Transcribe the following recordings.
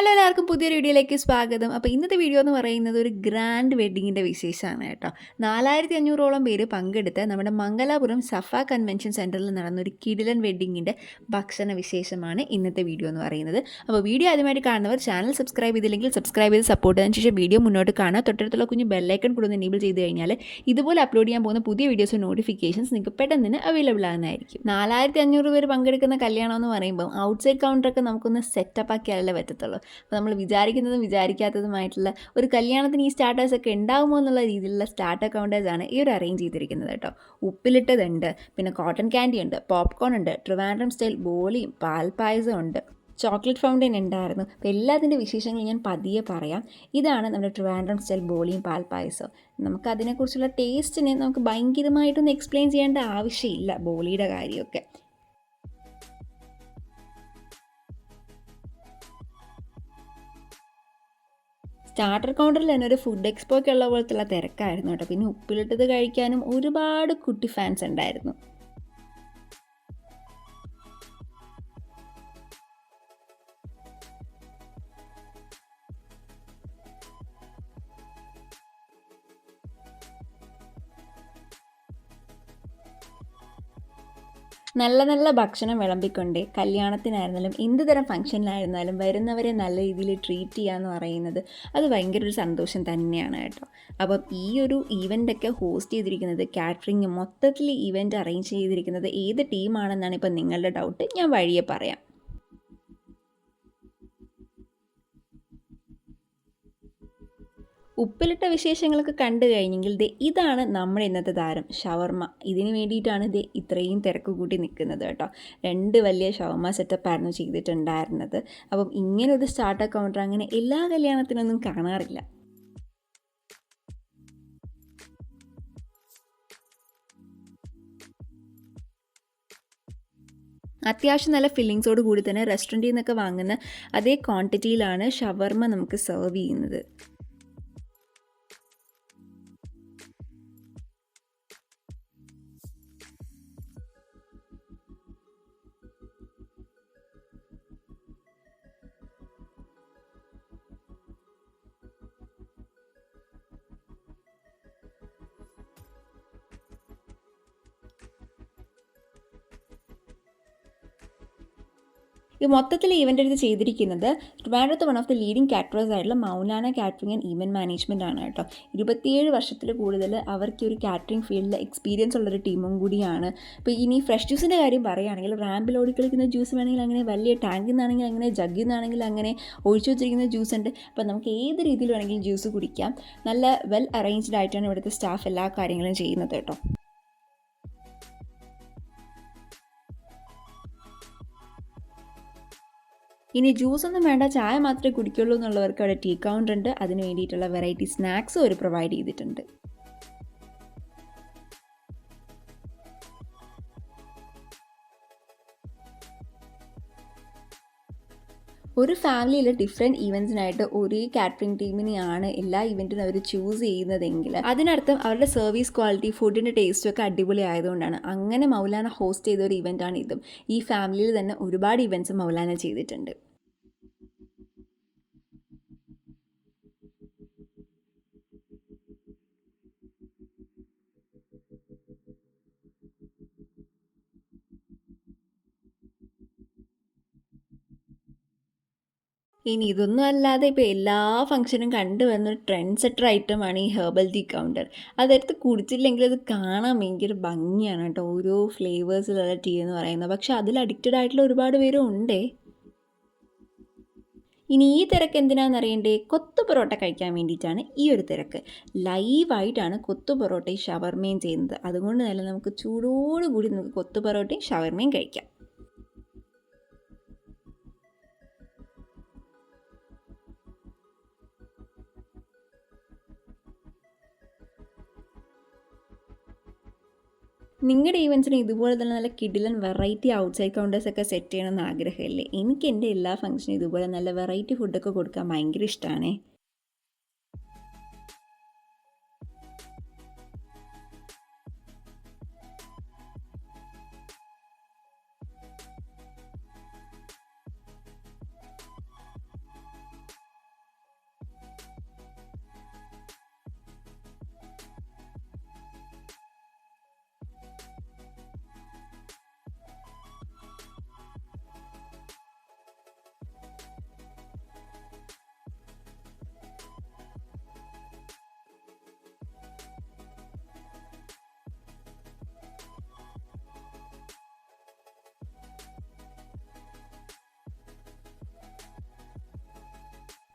Hello എല്ലാവർക്കും പുതിയൊരു വീഡിയോയിലേക്ക് സ്വാഗതം. അപ്പോൾ ഇന്നത്തെ വീഡിയോ എന്ന് പറയുന്നത് ഒരു ഗ്രാൻഡ് വെഡ്ഡിങ്ങിന്റെ വിശേഷമാണ് കേട്ടോ. നാലായിരത്തി അഞ്ഞൂറോളം പേര് പങ്കെടുത്ത് നമ്മുടെ മംഗലാപുരം സഫ കൺവെൻഷൻ സെന്ററിൽ നടന്ന ഒരു കിടിലൻ വെഡ്ഡിങ്ങിന്റെ ഭക്ഷണ വിശേഷമാണ് ഇന്നത്തെ വീഡിയോ എന്ന് പറയുന്നത്. അപ്പോൾ വീഡിയോ ആദ്യമായിട്ട് കാണുന്നവർ ചാനൽ സബ്സ്ക്രൈബ് ചെയ്തില്ലെങ്കിൽ സബ്സ്ക്രൈബ് ചെയ്ത് സപ്പോർട്ട് ചെയ്തതിന് ശേഷം വീഡിയോ മുന്നോട്ട് കാണുക. തൊട്ടടുത്തുള്ള കുഞ്ഞ് ബെല്ലൈക്കൺ കൂടുതൽ എനേബിൾ ചെയ്ത് കഴിഞ്ഞാൽ ഇതുപോലെ അപ്ലോഡ് ചെയ്യാൻ പോകുന്ന പുതിയ വീഡിയോസ് നോട്ടിഫിക്കേഷൻസ് നിങ്ങൾക്ക് പെട്ടെന്ന് തന്നെ അവൈലബിൾ ആകുന്നതായിരിക്കും. നാലായിരത്തി അഞ്ഞൂറ് പേര് പങ്കെടുക്കുന്ന കല്യാണം എന്ന് പറയുമ്പോൾ ഔട്ട്സൈഡ് കൗണ്ടറൊക്കെ നമുക്കൊന്ന് സെറ്റപ്പ് ആക്കിയാലേ പറ്റത്തുള്ളൂ. അപ്പോൾ നമ്മൾ വിചാരിക്കുന്നതും വിചാരിക്കാത്തതുമായിട്ടുള്ള ഒരു കല്യാണത്തിന് ഈ സ്റ്റാർട്ടേഴ്സ് ഒക്കെ ഉണ്ടാകുമോ എന്നുള്ള രീതിയിലുള്ള സ്റ്റാർട്ടർ കൗണ്ടേഴ്സ് ഈ ഒരു അറേഞ്ച് ചെയ്തിരിക്കുന്നത് കേട്ടോ. ഉപ്പിലിട്ടതുണ്ട് പിന്നെ കോട്ടൺ ക്യാൻഡി ഉണ്ട് പോപ്കോൺ ഉണ്ട് ട്രിവാൻഡ്രം സ്റ്റൈൽ ബോളിയും പാൽപ്പായസം ഉണ്ട്. ചോക്ലേറ്റ് ഫൗണ്ടൻ ഉണ്ടായിരുന്നു. അപ്പോൾ എല്ലാത്തിന്റെ വിശേഷങ്ങൾ ഞാൻ പതിയെ പറയാം. ഇതാണ് നമ്മുടെ ട്രിവാൻഡ്രം സ്റ്റൈൽ ബോളിയും പാൽപ്പായസവും. നമുക്ക് അതിനെക്കുറിച്ചുള്ള ടേസ്റ്റിനെ നമുക്ക് ഭയങ്കരമായിട്ടൊന്നും എക്സ്പ്ലെയിൻ ചെയ്യേണ്ട ആവശ്യമില്ല ബോളിയുടെ കാര്യമൊക്കെ. സ്റ്റാർട്ടർ കൗണ്ടറിൽ തന്നെ ഒരു ഫുഡ് എക്സ്പോയ്ക്കുള്ള പോലത്തുള്ള തിരക്കായിരുന്നു കേട്ടോ. പിന്നെ ഉപ്പിലിട്ടത് കഴിക്കാനും ഒരുപാട് കുട്ടി ഫാൻസ് ഉണ്ടായിരുന്നു. നല്ല നല്ല ഭക്ഷണം വിളമ്പിക്കൊണ്ട് കല്യാണത്തിനായിരുന്നാലും എന്ത് തരം ഫംഗ്ഷനിലായിരുന്നാലും വരുന്നവരെ നല്ല രീതിയിൽ ട്രീറ്റ് ചെയ്യുക എന്ന് പറയുന്നത് അത് ഭയങ്കര ഒരു സന്തോഷം തന്നെയാണ് കേട്ടോ. അപ്പം ഈ ഒരു ഈവന്റൊക്കെ ഹോസ്റ്റ് ചെയ്തിരിക്കുന്നത് കാറ്ററിങ് മൊത്തത്തിൽ ഈവന്റ് അറേഞ്ച് ചെയ്തിരിക്കുന്നത് ഏത് ടീമാണെന്നാണ് ഇപ്പം നിങ്ങളുടെ ഡൗട്ട് ഞാൻ വഴിയെ പറയാം. ഉപ്പിലിട്ട വിശേഷങ്ങളൊക്കെ കണ്ടു കഴിഞ്ഞെങ്കിൽ ദേ ഇതാണ് നമ്മുടെ ഇന്നത്തെ താരം ഷവർമ്മ ഇതിന് വേണ്ടിയിട്ടാണ് ദേ ഇത്രയും തിരക്ക് കൂട്ടി നിൽക്കുന്നത് കേട്ടോ. രണ്ട് വലിയ ഷവർമ്മ സെറ്റപ്പായിരുന്നു ചെയ്തിട്ടുണ്ടായിരുന്നത്. അപ്പം ഇങ്ങനെ ഒരു സ്റ്റാർട്ടപ്പ് കൗണ്ടർ അങ്ങനെ എല്ലാ കല്യാണത്തിനൊന്നും കാണാറില്ല. അത്യാവശ്യം നല്ല ഫില്ലിങ്സോട് കൂടി തന്നെ റെസ്റ്റോറന്റിൽ നിന്നൊക്കെ വാങ്ങുന്ന അതേ ക്വാണ്ടിറ്റിയിലാണ് ഷവർമ്മ നമുക്ക് സെർവ് ചെയ്യുന്നത്. ഈ മൊത്തത്തിൽ ഇവന്റ് ഇത് ചെയ്തിരിക്കുന്നത് ട്രിവാൻഡ്രത്ത് one of the leading caterers ആയിട്ടുള്ള Maulana catering and event management ആണ് കേട്ടോ. ഇരുപത്തിയേഴ് വർഷത്തിൽ കൂടുതൽ അവർക്ക് ഒരു കാറ്ററിംഗ് ഫീൽഡിൽ എക്സ്പീരിയൻസ് ഉള്ളൊരു ടീമും കൂടിയാണ്. ഇപ്പോൾ ഇനി ഫ്രഷ് ജ്യൂസിന്റെ കാര്യം പറയുകയാണെങ്കിൽ റാമ്പിൽ ഓടിക്കളിക്കുന്ന ജ്യൂസ് വേണമെങ്കിൽ അങ്ങനെ വലിയ ടാങ്കിൽ നിന്നാണെങ്കിൽ അങ്ങനെ ജഗ്ഗിൽ നിന്നാണെങ്കിൽ അങ്ങനെ ഒഴിച്ചു വെച്ചിരിക്കുന്ന ജ്യൂസ് ഉണ്ട്. അപ്പോൾ നമുക്ക് ഏത് രീതിയിൽ വേണമെങ്കിലും ജ്യൂസ് കുടിക്കാം. നല്ല വെൽ അറേഞ്ച്ഡ് ആയിട്ടാണ് ഇവിടുത്തെ സ്റ്റാഫ് എല്ലാ കാര്യങ്ങളും ചെയ്യുന്നത് കേട്ടോ. ഇനി ജ്യൂസ് ഒന്നും വേണ്ട ചായ മാത്രമേ കുടിക്കുള്ളൂ എന്നുള്ളവർക്ക് അവിടെ ടീ കൗണ്ടർ ഉണ്ട്. അതിന് വേണ്ടിയിട്ടുള്ള വെറൈറ്റി സ്നാക്സും അവർ പ്രൊവൈഡ് ചെയ്തിട്ടുണ്ട്. ഒരു ഫാമിലിയിൽ ഡിഫറെന്റ് ഈവൻസിനായിട്ട് ഒരേ കാറ്ററിംഗ് ടീമിനെയാണ് എല്ലാ ഇവന്റിനും അവർ ചൂസ് ചെയ്യുന്നതെങ്കിൽ. അതിനർത്ഥം അവരുടെ സർവീസ് ക്വാളിറ്റി ഫുഡിന്റെ ടേസ്റ്റും ഒക്കെ അടിപൊളി ആയതുകൊണ്ടാണ് അങ്ങനെ മൗലാന ഹോസ്റ്റ് ചെയ്ത ഒരു ഇവന്റാണ് ഇതും. ഈ ഫാമിലിയിൽ തന്നെ ഒരുപാട് ഇവന്റ്സ് മൗലാന ചെയ്തിട്ടുണ്ട്. ഇനി ഇതൊന്നും അല്ലാതെ ഇപ്പോൾ എല്ലാ ഫംഗ്ഷനും കണ്ടു വന്ന ട്രെൻഡ് സെറ്റർ ഐറ്റമാണ് ഈ ഹെർബൽ ടീ കൗണ്ടർ അതെടുത്ത് കുടിച്ചില്ലെങ്കിൽ അത് കാണാൻ ഭയങ്കര ഭംഗിയാണ് കേട്ടോ. ഓരോ ഫ്ലേവേഴ്സിലുള്ള ടീ എന്ന് പറയുന്നത്. പക്ഷേ അതിൽ അഡിക്റ്റഡ് ആയിട്ടുള്ള ഒരുപാട് പേരും ഉണ്ടേ. ഇനി ഈ തിരക്ക് എന്തിനാണെന്ന് അറിയണ്ടേ? കൊത്തു പൊറോട്ട കഴിക്കാൻ വേണ്ടിയിട്ടാണ് ഈ ഒരു തിരക്ക്. ലൈവായിട്ടാണ് കൊത്തു പൊറോട്ടയും ഷവർമയും ചെയ്യുന്നത്. അതുകൊണ്ട് തന്നെ നമുക്ക് ചൂടോടുകൂടി നമുക്ക് കൊത്തു പൊറോട്ടയും ഷവർമയും കഴിക്കാം. നിങ്ങളുടെ ഈവൻസിന് ഇതുപോലെ തന്നെ നല്ല കിഡിലൻ വെറൈറ്റി ഔട്ട്സൈഡ് കൗണ്ടേഴ്സ് ഒക്കെ സെറ്റ് ചെയ്യണമെന്ന് ആഗ്രഹമില്ലേ? എനിക്ക് എന്റെ എല്ലാ ഫംഗ്ഷനും ഇതുപോലെ നല്ല വെറൈറ്റി ഫുഡൊക്കെ കൊടുക്കാൻ ഭയങ്കര ഇഷ്ടമാണേ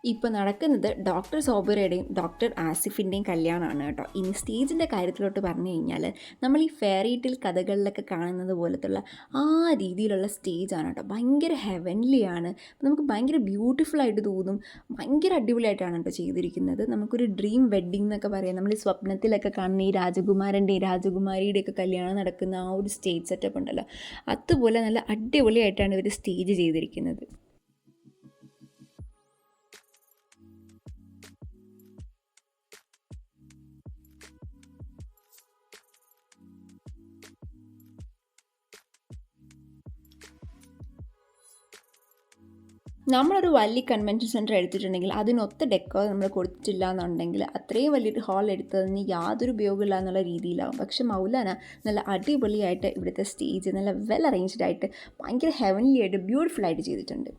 ഇപ്പോൾ നടക്കുന്നത് ഡോക്ടർ സോബറയുടെയും ഡോക്ടർ ആസിഫിന്റെയും കല്യാണമാണ് കേട്ടോ. ഇനി സ്റ്റേജിന്റെ കാര്യത്തിലോട്ട് പറഞ്ഞു കഴിഞ്ഞാൽ നമ്മൾ ഈ ഫെയറിറ്റിൽ കഥകളിലൊക്കെ കാണുന്നത് പോലത്തുള്ള ആ രീതിയിലുള്ള സ്റ്റേജാണ് കേട്ടോ. ഭയങ്കര ഹെവൻലി ആണ്. നമുക്ക് ഭയങ്കര ബ്യൂട്ടിഫുള്ളായിട്ട് തോന്നും. ഭയങ്കര അടിപൊളിയായിട്ടാണ് കേട്ടോ ചെയ്തിരിക്കുന്നത്. നമുക്കൊരു ഡ്രീം വെഡ്ഡിംഗ് എന്നൊക്കെ പറയാം. നമ്മൾ സ്വപ്നത്തിലൊക്കെ കാണുന്ന ഈ രാജകുമാരന്റെയും രാജകുമാരിയുടെയൊക്കെ കല്യാണം നടക്കുന്ന ആ ഒരു സ്റ്റേജ് സെറ്റപ്പ് ഉണ്ടല്ലോ. അതുപോലെ നല്ല അടിപൊളിയായിട്ടാണ് ഇവർ സ്റ്റേജ് ചെയ്തിരിക്കുന്നത്. നമ്മളൊരു വലിയ കൺവെൻഷൻ സെന്റർ എടുത്തിട്ടുണ്ടെങ്കിൽ അതിനൊത്ത ഡെക്കോ നമ്മൾ കൊടുത്തിട്ടില്ല എന്നുണ്ടെങ്കിൽ അത്രയും വലിയൊരു ഹാൾ എടുത്തതിന് യാതൊരു ഉപയോഗമില്ല എന്നുള്ള രീതിയിലാവും. പക്ഷെ മൗലാന നല്ല അടിപൊളിയായിട്ട് ഇവിടുത്തെ സ്റ്റേജ് നല്ല വെൽ അറേഞ്ച്ഡ് ആയിട്ട് ഭയങ്കര ഹെവൻലി ആയിട്ട് ബ്യൂട്ടിഫുൾ ആയിട്ട് ചെയ്തിട്ടുണ്ട്.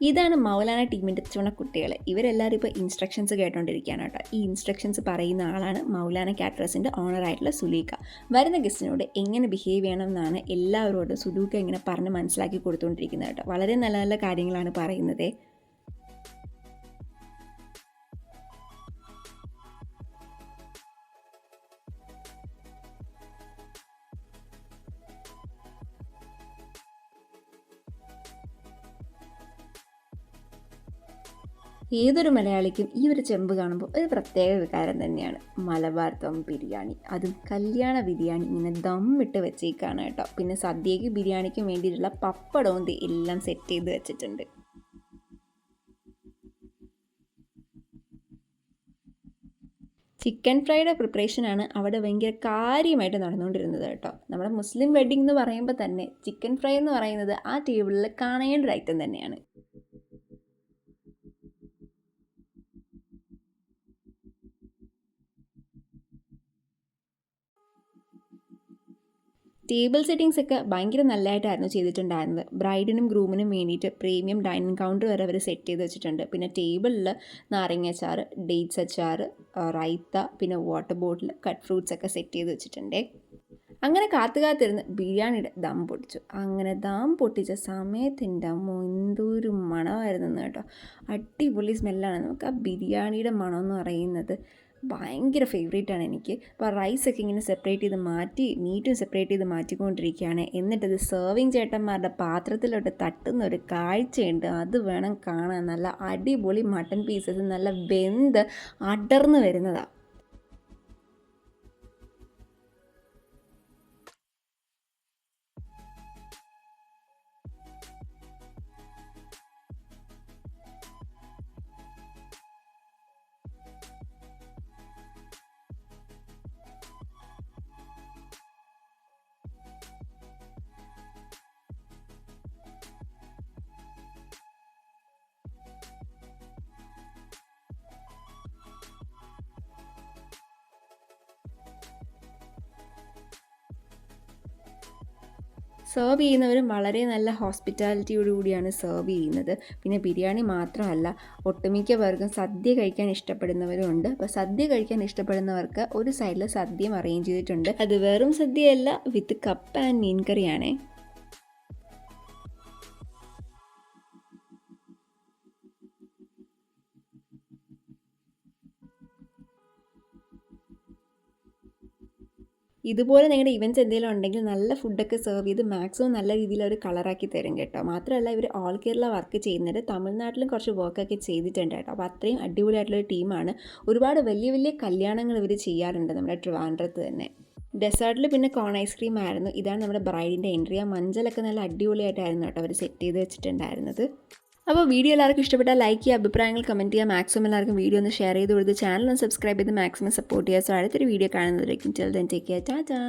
ഇതാണ് മൗലാന ടീമിന്റെ ചുണക്കുട്ടികൾ ഇവരെല്ലാവരും ഇപ്പോൾ ഇൻസ്ട്രക്ഷൻസ് കേട്ടോണ്ടിരിക്കുകയാണ് കേട്ടോ. ഈ ഇൻസ്ട്രക്ഷൻസ് പറയുന്ന ആളാണ് മൗലാന കാറ്ററസിന്റെ ഓണറായിട്ടുള്ള സുലീഖ. വരുന്ന ഗസ്റ്റിനോട് എങ്ങനെ ബിഹേവ് ചെയ്യണം എന്നാണ് എല്ലാവരോടും സുലൂക്ക ഇങ്ങനെ പറഞ്ഞ് മനസ്സിലാക്കി കൊടുത്തുകൊണ്ടിരിക്കുന്നത് കേട്ടോ. വളരെ നല്ല നല്ല കാര്യങ്ങളാണ് പറയുന്നത്. ഏതൊരു മലയാളിക്കും ഈ ഒരു ചെമ്പ് കാണുമ്പോൾ ഒരു പ്രത്യേക വികാരം തന്നെയാണ്. മലബാർ ദം ബിരിയാണി. അതും കല്യാണ ബിരിയാണി ഇങ്ങനെ ദം ഇട്ട് വെച്ചേക്കാണ് കേട്ടോ. പിന്നെ സദ്യയ്ക്ക് ബിരിയാണിക്കും വേണ്ടിയിട്ടുള്ള പപ്പടവും എല്ലാം സെറ്റ് ചെയ്ത് വെച്ചിട്ടുണ്ട്. ചിക്കൻ ഫ്രൈയുടെ പ്രിപ്പറേഷനാണ് അവിടെ ഭയങ്കര കാര്യമായിട്ട് നടന്നുകൊണ്ടിരുന്നത് കേട്ടോ. നമ്മുടെ മുസ്ലിം വെഡ്ഡിംഗ് എന്ന് പറയുമ്പോൾ തന്നെ ചിക്കൻ ഫ്രൈ എന്ന് പറയുന്നത് ആ ടേബിളിൽ കാണേണ്ട ഒരു ഐറ്റം തന്നെയാണ്. ടേബിൾ സെറ്റിങ്സ് ഒക്കെ ഭയങ്കര നല്ലതായിട്ടായിരുന്നു ചെയ്തിട്ടുണ്ടായിരുന്നത്. ബ്രൈഡിനും ഗ്രൂമിനും വേണ്ടിയിട്ട് പ്രീമിയം ഡൈനിങ് കൗണ്ടർ വരെ അവർ സെറ്റ് ചെയ്ത് വെച്ചിട്ടുണ്ട്. പിന്നെ ടേബിളിൽ നാരങ്ങ അച്ചാർ ഡേറ്റ്സ് അച്ചാർ റൈത്ത പിന്നെ വാട്ടർ ബോട്ടിൽ കട്ട് ഫ്രൂട്ട്സ് ഒക്കെ സെറ്റ് ചെയ്ത് വെച്ചിട്ടുണ്ട്. അങ്ങനെ കാത്തു കാത്തിരുന്ന് ബിരിയാണിയുടെ ദം പൊട്ടിച്ചു. അങ്ങനെ ദം പൊട്ടിച്ച സമയത്തിന്റെ അമ്മ എന്തൊരു മണമായിരുന്നു കേട്ടോ. അടിപൊളി സ്മെല്ലാണ് നമുക്ക് ആ ബിരിയാണിയുടെ മണം എന്ന് പറയുന്നത് ഭയങ്കര ഫേവറേറ്റ് ആണ് എനിക്ക്. അപ്പോൾ റൈസൊക്കെ ഇങ്ങനെ സെപ്പറേറ്റ് ചെയ്ത് മാറ്റി മീറ്റും സെപ്പറേറ്റ് ചെയ്ത് മാറ്റിക്കൊണ്ടിരിക്കുകയാണ്. എന്നിട്ടത് സെർവിങ് ചേട്ടന്മാരുടെ പാത്രത്തിലോട്ട് തട്ടുന്ന ഒരു കാഴ്ചയുണ്ട്. അത് വേണം കാണാൻ. നല്ല അടിപൊളി മട്ടൺ പീസസ് നല്ല വെന്ത് അടർന്നു വരുന്നതാണ് സെർവ് ചെയ്യുന്നവരും വളരെ നല്ല ഹോസ്പിറ്റാലിറ്റിയോട് കൂടിയാണ് സെർവ് ചെയ്യുന്നത്. പിന്നെ ബിരിയാണി മാത്രമല്ല ഒട്ടുമിക്ക പേർക്കും സദ്യ കഴിക്കാൻ ഇഷ്ടപ്പെടുന്നവരുണ്ട് അപ്പോൾ സദ്യ കഴിക്കാൻ ഇഷ്ടപ്പെടുന്നവർക്ക് ഒരു സൈഡിൽ സദ്യയും അറേഞ്ച് ചെയ്തിട്ടുണ്ട്. അത് വെറും സദ്യയല്ല വിത്ത് കപ്പ് ആൻഡ് മീൻ കറിയാണേ ഇതുപോലെ നിങ്ങളുടെ ഇവന്റ്സ് എന്തെങ്കിലും ഉണ്ടെങ്കിൽ നല്ല ഫുഡൊക്കെ സെർവ് ചെയ്ത് മാക്സിമം നല്ല രീതിയിൽ അവർ കളറാക്കി തരും കേട്ടോ. മാത്രമല്ല ഇവർ ഓൾ കേരള വർക്ക് ചെയ്യുന്നത് തമിഴ്നാട്ടിലും കുറച്ച് വർക്കൊക്കെ ചെയ്തിട്ടുണ്ട് കേട്ടോ. അപ്പോൾ അത്രയും അടിപൊളിയായിട്ടുള്ളൊരു ടീമാണ് ഒരുപാട് വലിയ വലിയ കല്യാണങ്ങൾ ഇവർ ചെയ്യാറുണ്ട് നമ്മുടെ ട്രിവാൻഡ്രത്ത് തന്നെ. ഡെസേർട്ടിൽ പിന്നെ കോൺ ഐസ്ക്രീം ആയിരുന്നു. ഇതാണ് നമ്മുടെ ബ്രൈഡിന്റെ എൻട്രി ആ മഞ്ചലൊക്കെ നല്ല അടിപൊളിയായിട്ടായിരുന്നു കേട്ടോ അവർ സെറ്റ് ചെയ്ത് വെച്ചിട്ടുണ്ടായിരുന്നത്. അപ്പോൾ വീഡിയോ എല്ലാവർക്കും ഇഷ്ടപ്പെട്ടാൽ ലൈക്ക് ചെയ്യുക അഭിപ്രായങ്ങൾ കമന്റ് ചെയ്യുക മാക്സിമം എല്ലാവർക്കും വീഡിയോ ഒന്ന് ഷെയർ ചെയ്ത് കൊടുത്ത് ചാനൽ ഒന്ന് സബ്സ്ക്രൈബ് ചെയ്ത് മാക്സിമം സപ്പോർട്ട് ചെയ്യുക. സോ അടുത്തൊരു വീഡിയോ കാണുന്നതായിരിക്കും ചെൽ ദൻ ടേക്ക് കെയർ ടാറ്റാ